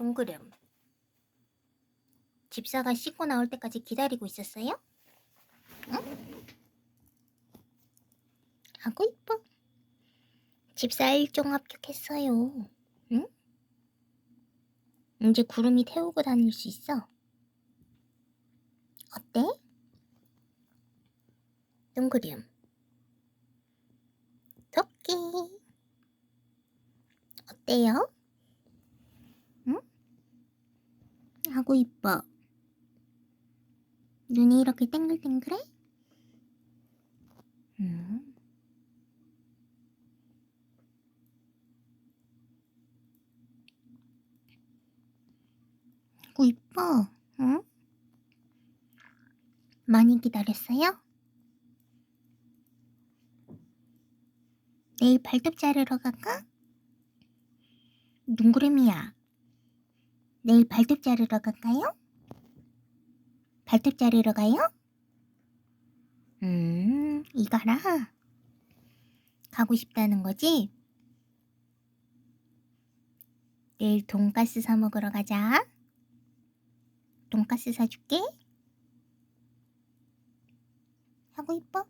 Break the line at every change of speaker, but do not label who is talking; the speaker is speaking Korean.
동그름. 집사가 씻고 나올 때까지 기다리고 있었어요? 응? 아구 이뻐. 집사 일종 합격했어요. 응? 이제 구름이 태우고 다닐 수 있어. 어때? 동그름. 토끼. 어때요? 응? 아구 이뻐. 눈이 이렇게 땡글땡글해? 음. 아구 이뻐. 응? 많이 기다렸어요? 내일 발톱 자르러 갈까? 눈구름이야. 내일 발톱 자르러 갈까요? 발톱 자르러 가요? 음, 이거라. 가고 싶다는 거지? 내일 돈가스 사 먹으러 가자. 돈가스 사줄게. 하고 이뻐?